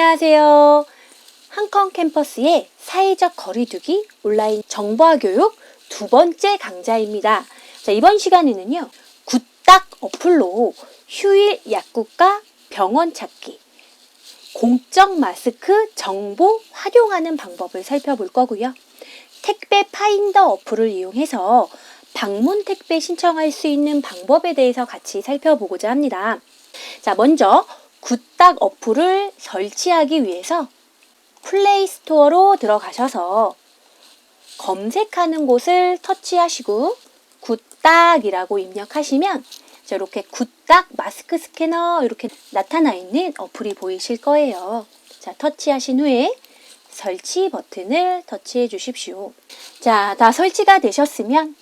안녕하세요. 한컨 캠퍼스의 사회적 거리두기 온라인 정보화 교육 두 번째 강좌입니다. 자, 이번 시간에는요. 굿딱 어플로 휴일 약국과 병원 찾기, 공적 마스크 정보 활용하는 방법을 살펴볼 거고요. 택배 파인더 어플을 이용해서 방문 택배 신청할 수 있는 방법에 대해서 같이 살펴보고자 합니다. 자, 먼저 굿딱 어플을 설치하기 위해서 플레이 스토어로 들어가셔서 검색하는 곳을 터치하시고 굿딱이라고 입력하시면 자, 이렇게 굿딱 마스크 스캐너 이렇게 나타나 있는 어플이 보이실 거예요. 자, 터치하신 후에 설치 버튼을 터치해 주십시오. 자, 다 설치가 되셨으면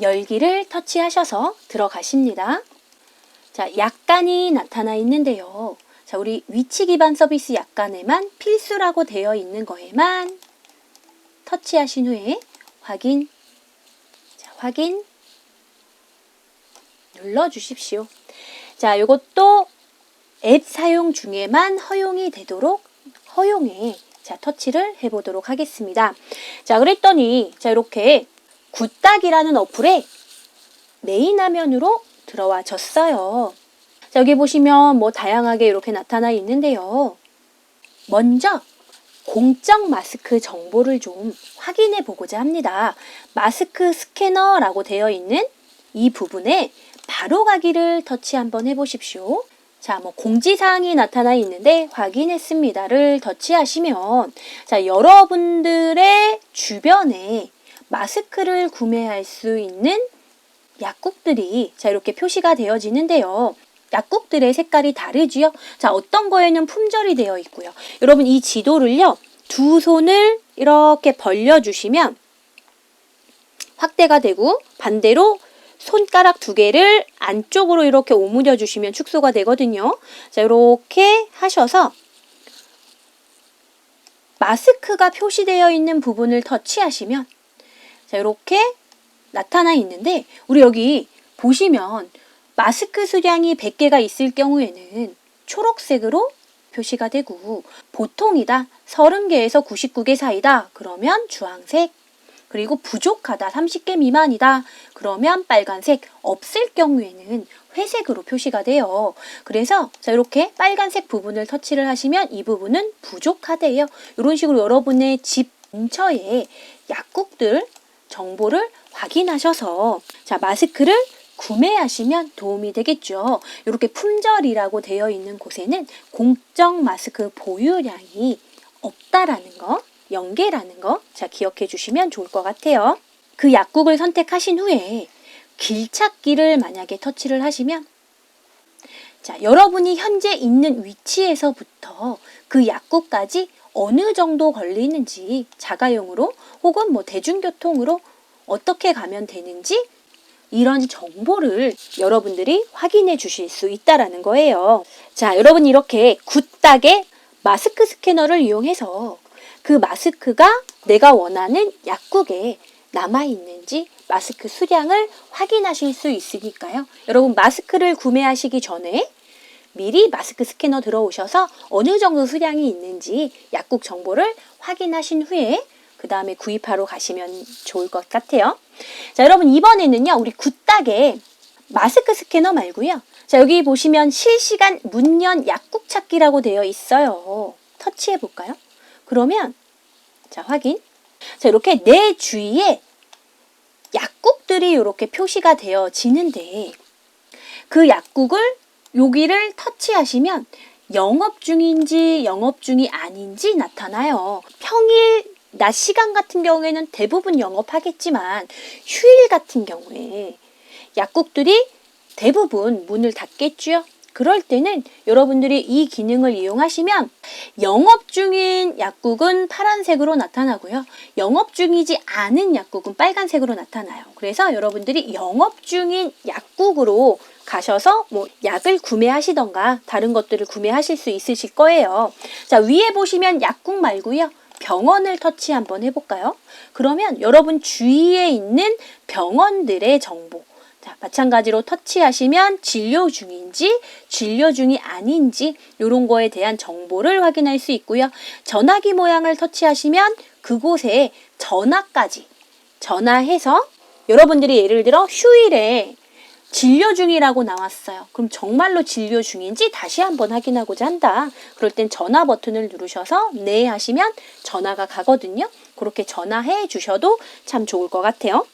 열기를 터치하셔서 들어가십니다. 자, 약간이 나타나 있는데요. 자, 우리 위치 기반 서비스 약간에만 필수라고 되어 있는 거에만 터치하신 후에 확인. 자, 확인. 눌러 주십시오. 자, 이것도 앱 사용 중에만 허용이 되도록 허용에 자, 터치를 해 보도록 하겠습니다. 자, 그랬더니 자, 이렇게 굿딱이라는 어플에 메인 화면으로 들어와 졌어요. 자, 여기 보시면 뭐 다양하게 이렇게 나타나 있는데요. 먼저 공적 마스크 정보를 좀 확인해 보고자 합니다. 마스크 스캐너라고 되어 있는 이 부분에 바로 가기를 터치 한번 해 보십시오. 자, 뭐 공지사항이 나타나 있는데 확인했습니다를 터치하시면 자, 여러분들의 주변에 마스크를 구매할 수 있는 약국들이 자, 이렇게 표시가 되어지는데요. 약국들의 색깔이 다르지요? 자, 어떤 거에는 품절이 되어 있고요. 여러분 이 지도를요. 두 손을 이렇게 벌려 주시면 확대가 되고 반대로 손가락 두 개를 안쪽으로 이렇게 오므려 주시면 축소가 되거든요. 자, 이렇게 하셔서 마스크가 표시되어 있는 부분을 터치하시면 자, 이렇게 나타나 있는데 우리 여기 보시면 마스크 수량이 100개가 있을 경우에는 초록색으로 표시가 되고 보통이다. 30개에서 99개 사이다. 그러면 주황색. 그리고 부족하다. 30개 미만이다. 그러면 빨간색. 없을 경우에는 회색으로 표시가 돼요. 그래서 자 이렇게 빨간색 부분을 터치를 하시면 이 부분은 부족하대요. 이런 식으로 여러분의 집 근처에 약국들 정보를 확인하셔서 자 마스크를 구매하시면 도움이 되겠죠. 이렇게 품절이라고 되어 있는 곳에는 공적 마스크 보유량이 없다라는 거, 연계라는 거, 자, 기억해 주시면 좋을 것 같아요. 그 약국을 선택하신 후에 길찾기를 만약에 터치를 하시면 자, 여러분이 현재 있는 위치에서부터 그 약국까지 어느 정도 걸리는지 자가용으로 혹은 뭐 대중교통으로 어떻게 가면 되는지 이런 정보를 여러분들이 확인해 주실 수 있다라는 거예요. 자, 여러분 이렇게 굿딱의 마스크 스캐너를 이용해서 그 마스크가 내가 원하는 약국에 남아 있는지 마스크 수량을 확인하실 수 있으니까요. 여러분 마스크를 구매하시기 전에 미리 마스크 스캐너 들어오셔서 어느 정도 수량이 있는지 약국 정보를 확인하신 후에 그 다음에 구입하러 가시면 좋을 것 같아요. 자, 여러분 이번에는요. 우리 굿딱에 마스크 스캐너 말고요. 자, 여기 보시면 실시간 문연 약국 찾기라고 되어 있어요. 터치해 볼까요? 그러면 자, 확인. 자, 이렇게 내 주위에 약국들이 이렇게 표시가 되어지는데 그 약국을 여기를 터치하시면 영업 중인지 영업 중이 아닌지 나타나요. 평일 낮 시간 같은 경우에는 대부분 영업하겠지만 휴일 같은 경우에 약국들이 대부분 문을 닫겠죠. 그럴 때는 여러분들이 이 기능을 이용하시면 영업 중인 약국은 파란색으로 나타나고요. 영업 중이지 않은 약국은 빨간색으로 나타나요. 그래서 여러분들이 영업 중인 약국으로 가셔서 뭐 약을 구매하시던가 다른 것들을 구매하실 수 있으실 거예요. 자, 위에 보시면 약국 말고요. 병원을 터치 한번 해볼까요? 그러면 여러분 주위에 있는 병원들의 정보, 자, 마찬가지로 터치하시면 진료 중인지 진료 중이 아닌지 이런 거에 대한 정보를 확인할 수 있고요. 전화기 모양을 터치하시면 그곳에 전화까지 전화해서 여러분들이 예를 들어 휴일에 진료 중이라고 나왔어요. 그럼 정말로 진료 중인지 다시 한번 확인하고자 한다. 그럴 땐 전화 버튼을 누르셔서 네 하시면 전화가 가거든요. 그렇게 전화해 주셔도 참 좋을 것 같아요.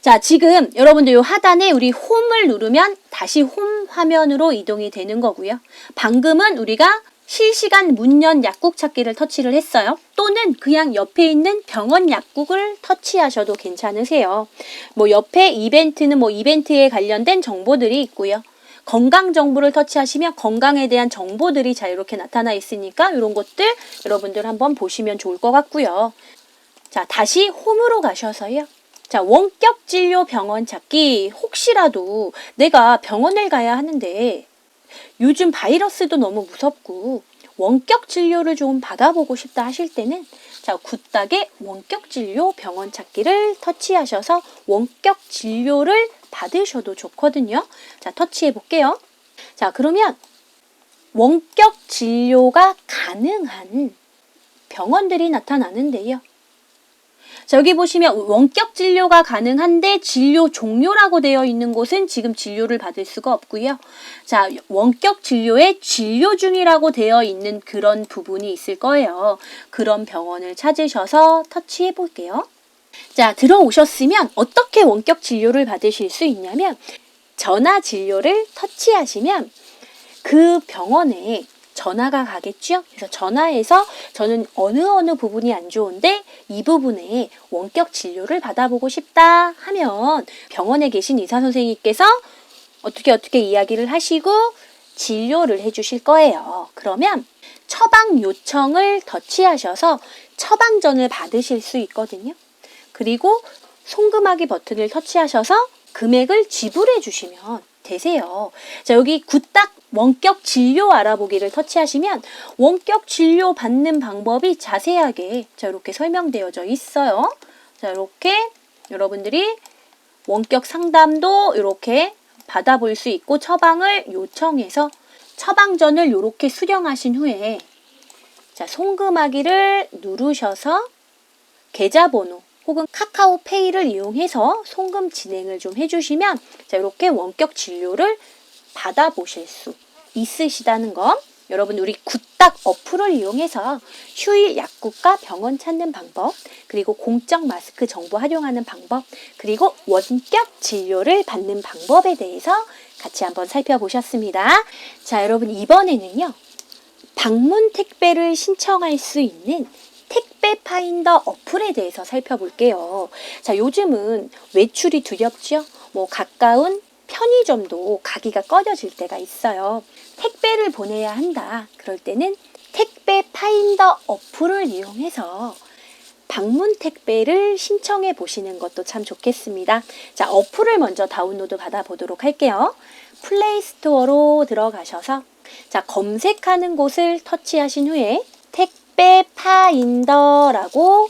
자, 지금 여러분들 요 하단에 우리 홈을 누르면 다시 홈 화면으로 이동이 되는 거고요. 방금은 우리가 실시간 문연 약국 찾기를 터치를 했어요. 또는 그냥 옆에 있는 병원 약국을 터치하셔도 괜찮으세요. 뭐 옆에 이벤트는 뭐 이벤트에 관련된 정보들이 있고요. 건강 정보를 터치하시면 건강에 대한 정보들이 자유롭게 나타나 있으니까 이런 것들 여러분들 한번 보시면 좋을 것 같고요. 자, 다시 홈으로 가셔서요. 자, 원격 진료 병원 찾기. 혹시라도 내가 병원을 가야 하는데 요즘 바이러스도 너무 무섭고 원격 진료를 좀 받아보고 싶다 하실 때는 자, 굿닥의 원격 진료 병원 찾기를 터치하셔서 원격 진료를 받으셔도 좋거든요. 자, 터치해 볼게요. 자, 그러면 원격 진료가 가능한 병원들이 나타나는데요. 자, 여기 보시면 원격 진료가 가능한데 진료 종료라고 되어 있는 곳은 지금 진료를 받을 수가 없고요. 자, 원격 진료에 진료 중이라고 되어 있는 그런 부분이 있을 거예요. 그런 병원을 찾으셔서 터치해 볼게요. 자, 들어오셨으면 어떻게 원격 진료를 받으실 수 있냐면 전화 진료를 터치하시면 그 병원에 전화가 가겠죠? 그래서 전화해서 저는 어느 어느 부분이 안 좋은데 이 부분에 원격 진료를 받아보고 싶다 하면 병원에 계신 의사 선생님께서 어떻게 어떻게 이야기를 하시고 진료를 해주실 거예요. 그러면 처방 요청을 터치하셔서 처방전을 받으실 수 있거든요. 그리고 송금하기 버튼을 터치하셔서 금액을 지불해 주시면 되세요. 자, 여기 굿딱 원격 진료 알아보기를 터치하시면 원격 진료 받는 방법이 자세하게 자, 이렇게 설명되어져 있어요. 자, 이렇게 여러분들이 원격 상담도 이렇게 받아볼 수 있고 처방을 요청해서 처방전을 이렇게 수령하신 후에 자, 송금하기를 누르셔서 계좌번호 혹은 카카오페이를 이용해서 송금 진행을 좀 해주시면 자, 이렇게 원격 진료를 받아보실 수 있으시다는 거. 여러분 우리 굿딱 어플을 이용해서 휴일 약국과 병원 찾는 방법, 그리고 공적 마스크 정보 활용하는 방법, 그리고 원격 진료를 받는 방법에 대해서 같이 한번 살펴보셨습니다. 자, 여러분 이번에는요. 방문 택배를 신청할 수 있는 택배 파인더 어플에 대해서 살펴볼게요. 자, 요즘은 외출이 두렵죠? 뭐 가까운 편의점도 가기가 꺼려질 때가 있어요. 택배를 보내야 한다. 그럴 때는 택배 파인더 어플을 이용해서 방문 택배를 신청해 보시는 것도 참 좋겠습니다. 자, 어플을 먼저 다운로드 받아 보도록 할게요. 플레이 스토어로 들어가셔서 자, 검색하는 곳을 터치하신 후에 택배 파인더라고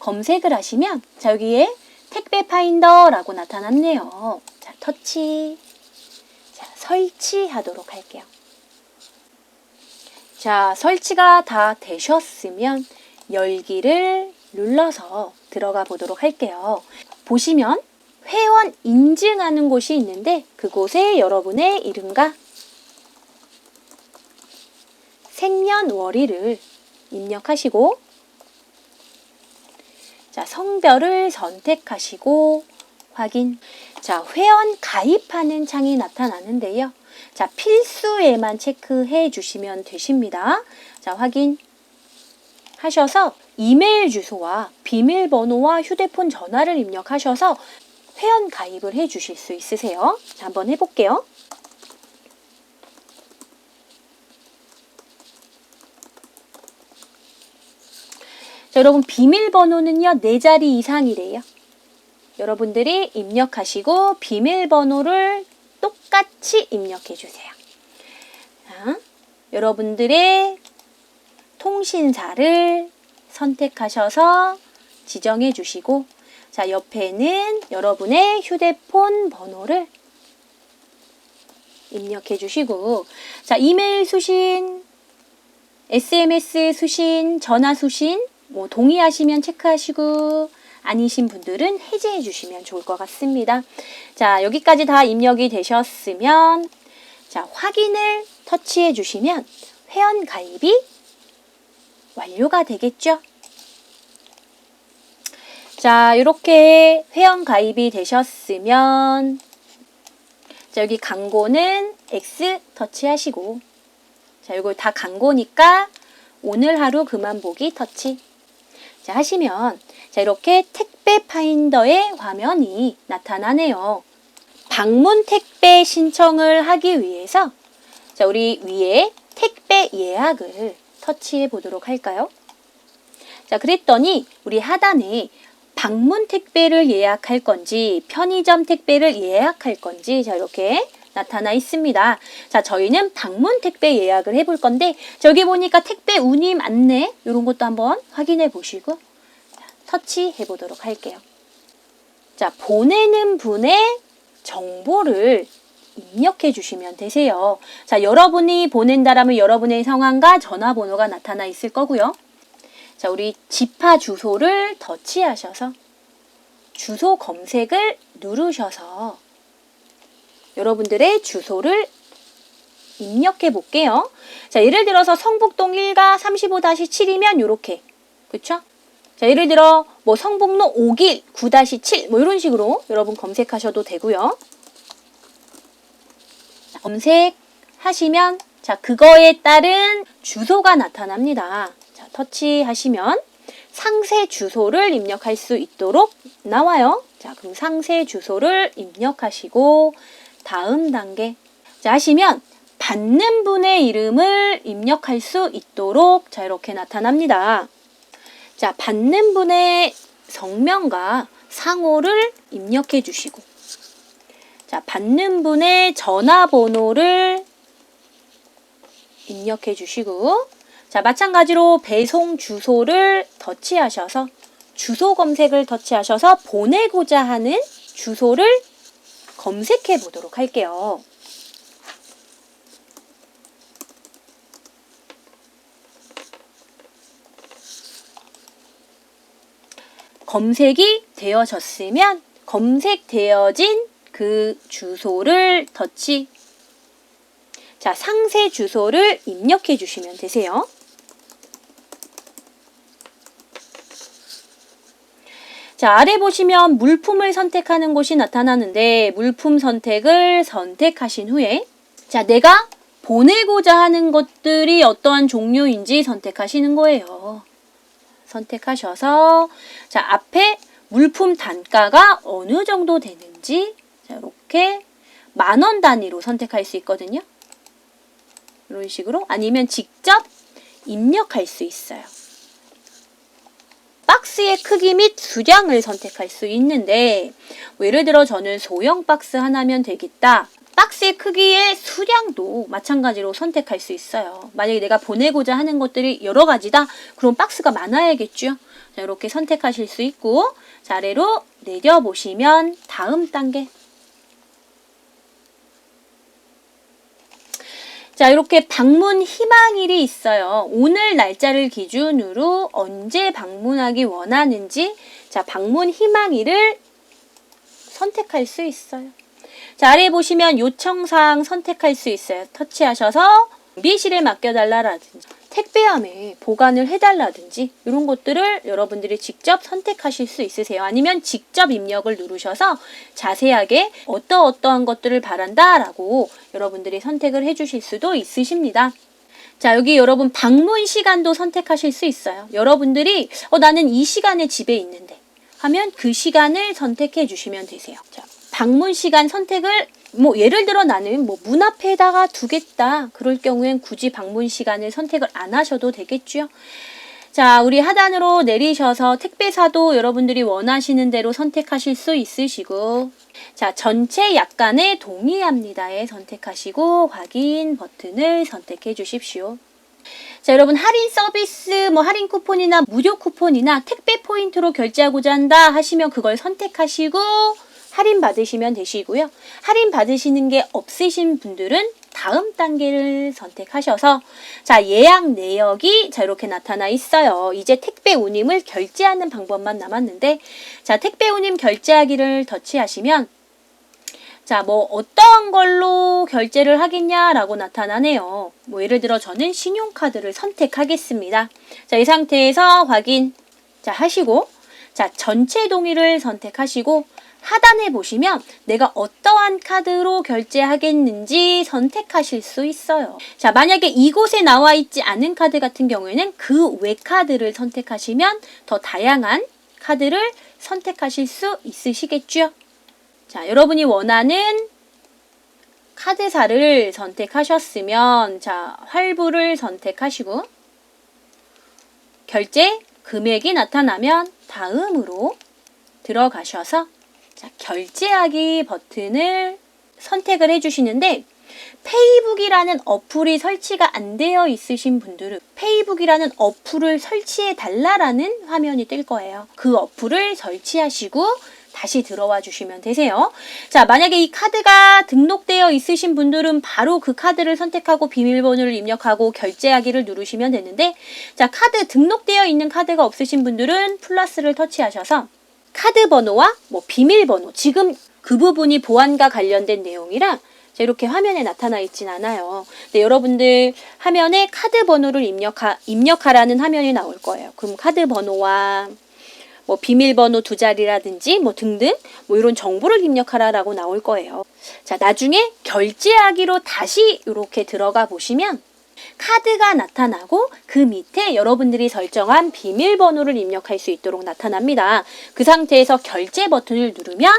검색을 하시면 자, 여기에 택배 파인더라고 나타났네요. 자, 터치. 자, 설치하도록 할게요. 자, 설치가 다 되셨으면 열기를 눌러서 들어가 보도록 할게요. 보시면 회원 인증하는 곳이 있는데 그곳에 여러분의 이름과 생년월일을 입력하시고 자, 성별을 선택하시고 확인. 자, 회원 가입하는 창이 나타나는데요. 자, 필수에만 체크해 주시면 되십니다. 자, 확인. 하셔서 이메일 주소와 비밀번호와 휴대폰 전화를 입력하셔서 회원 가입을 해 주실 수 있으세요. 자, 한번 해볼게요. 여러분 비밀번호는요, 네 자리 이상이래요. 여러분들이 입력하시고 비밀번호를 똑같이 입력해 주세요. 자, 여러분들의 통신사를 선택하셔서 지정해 주시고 자, 옆에는 여러분의 휴대폰 번호를 입력해 주시고, 자, 이메일 수신, SMS 수신, 전화 수신, 뭐 동의하시면 체크하시고, 아니신 분들은 해제해 주시면 좋을 것 같습니다. 자, 여기까지 다 입력이 되셨으면, 자, 확인을 터치해 주시면 회원 가입이 완료가 되겠죠. 자, 이렇게 회원 가입이 되셨으면 자, 여기 광고는 X 터치하시고 자, 이거 다 광고니까 오늘 하루 그만 보기 터치 자, 하시면 자, 이렇게 택배 파인더의 화면이 나타나네요. 방문 택배 신청을 하기 위해서 자, 우리 위에 택배 예약을 터치해 보도록 할까요? 자, 그랬더니 우리 하단에 방문 택배를 예약할 건지 편의점 택배를 예약할 건지 자, 이렇게 나타나 있습니다. 자, 저희는 방문 택배 예약을 해볼 건데 저기 보니까 택배 운임 안내 이런 것도 한번 확인해 보시고 자, 터치해 보도록 할게요. 자, 보내는 분의 정보를 입력해 주시면 되세요. 자, 여러분이 보낸다라면 여러분의 성함과 전화번호가 나타나 있을 거고요. 자, 우리 지파 주소를 터치하셔서 주소 검색을 누르셔서 여러분들의 주소를 입력해 볼게요. 자, 예를 들어서 성북동 1가 35-7이면 이렇게. 그쵸? 자, 예를 들어 뭐 성북로 5길 9-7 뭐 이런 식으로 여러분 검색하셔도 되고요. 자, 검색하시면 자, 그거에 따른 주소가 나타납니다. 자, 터치하시면 상세 주소를 입력할 수 있도록 나와요. 자, 그럼 상세 주소를 입력하시고 다음 단계 자, 하시면 받는 분의 이름을 입력할 수 있도록 자, 이렇게 나타납니다. 자, 받는 분의 성명과 상호를 입력해 주시고 자, 받는 분의 전화번호를 입력해 주시고 자, 마찬가지로 배송 주소를 터치하셔서 주소 검색을 터치하셔서 보내고자 하는 주소를 검색해 보도록 할게요. 검색이 되어졌으면 검색되어진 그 주소를 터치 자, 상세 주소를 입력해 주시면 되세요. 자, 아래 보시면 물품을 선택하는 곳이 나타나는데 물품 선택을 선택하신 후에 자, 내가 보내고자 하는 것들이 어떠한 종류인지 선택하시는 거예요. 선택하셔서 자, 앞에 물품 단가가 어느 정도 되는지 자, 이렇게 만 원 단위로 선택할 수 있거든요. 이런 식으로 아니면 직접 입력할 수 있어요. 박스의 크기 및 수량을 선택할 수 있는데 뭐 예를 들어 저는 소형 박스 하나면 되겠다. 박스의 크기의 수량도 마찬가지로 선택할 수 있어요. 만약에 내가 보내고자 하는 것들이 여러 가지다. 그럼 박스가 많아야겠죠. 자, 이렇게 선택하실 수 있고 자, 아래로 내려보시면 다음 단계 자, 이렇게 방문 희망일이 있어요. 오늘 날짜를 기준으로 언제 방문하기 원하는지, 자, 방문 희망일을 선택할 수 있어요. 자, 아래 보시면 요청사항 선택할 수 있어요. 터치하셔서 미실에 맡겨달라라든지, 택배함에 보관을 해달라든지, 이런 것들을 여러분들이 직접 선택하실 수 있으세요. 아니면 직접 입력을 누르셔서 자세하게 어떠 어떠한 것들을 바란다라고 여러분들이 선택을 해주실 수도 있으십니다. 자, 여기 여러분 방문 시간도 선택하실 수 있어요. 여러분들이 어, 나는 이 시간에 집에 있는데 하면 그 시간을 선택해 주시면 되세요. 자, 방문 시간 선택을 뭐 예를 들어 나는 뭐 문 앞에다가 두겠다. 그럴 경우엔 굳이 방문 시간을 선택을 안 하셔도 되겠죠. 자, 우리 하단으로 내리셔서 택배사도 여러분들이 원하시는 대로 선택하실 수 있으시고 자, 전체 약관에 동의합니다에 선택하시고 확인 버튼을 선택해 주십시오. 자, 여러분 할인 서비스, 뭐 할인 쿠폰이나 무료 쿠폰이나 택배 포인트로 결제하고자 한다 하시면 그걸 선택하시고 할인 받으시면 되시고요. 할인 받으시는 게 없으신 분들은 다음 단계를 선택하셔서 자, 예약 내역이 자, 이렇게 나타나 있어요. 이제 택배 운임을 결제하는 방법만 남았는데 자, 택배 운임 결제하기를 터치하시면 자, 뭐 어떠한 걸로 결제를 하겠냐라고 나타나네요. 뭐 예를 들어 저는 신용카드를 선택하겠습니다. 자, 이 상태에서 확인 자, 하시고 자, 전체 동의를 선택하시고 하단에 보시면 내가 어떠한 카드로 결제하겠는지 선택하실 수 있어요. 자, 만약에 이곳에 나와 있지 않은 카드 같은 경우에는 그 외 카드를 선택하시면 더 다양한 카드를 선택하실 수 있으시겠죠. 자, 여러분이 원하는 카드사를 선택하셨으면 자, 활부를 선택하시고 결제 금액이 나타나면 다음으로 들어가셔서 자, 결제하기 버튼을 선택을 해주시는데 페이북이라는 어플이 설치가 안 되어 있으신 분들은 페이북이라는 어플을 설치해 달라라는 화면이 뜰 거예요. 그 어플을 설치하시고 다시 들어와 주시면 되세요. 자, 만약에 이 카드가 등록되어 있으신 분들은 바로 그 카드를 선택하고 비밀번호를 입력하고 결제하기를 누르시면 되는데, 자, 카드 등록되어 있는 카드가 없으신 분들은 플러스를 터치하셔서 카드 번호와 뭐 비밀번호, 지금 그 부분이 보안과 관련된 내용이라 자, 이렇게 화면에 나타나 있진 않아요. 근데 여러분들 화면에 카드 번호를 입력하, 입력하라는 화면이 나올 거예요. 그럼 카드 번호와 뭐 비밀번호 두 자리라든지 뭐 등등 뭐 이런 정보를 입력하라라고 나올 거예요. 자, 나중에 결제하기로 다시 이렇게 들어가 보시면 카드가 나타나고 그 밑에 여러분들이 설정한 비밀번호를 입력할 수 있도록 나타납니다. 그 상태에서 결제 버튼을 누르면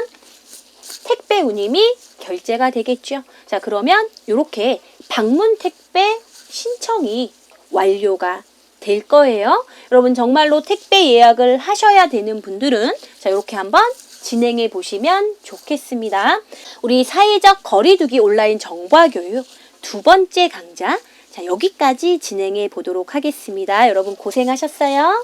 택배 운임이 결제가 되겠죠. 자, 그러면 이렇게 방문 택배 신청이 완료가 될 거예요. 여러분 정말로 택배 예약을 하셔야 되는 분들은 자, 이렇게 한번 진행해 보시면 좋겠습니다. 우리 사회적 거리두기 온라인 정보화 교육 두 번째 강좌 자, 여기까지 진행해 보도록 하겠습니다. 여러분 고생하셨어요.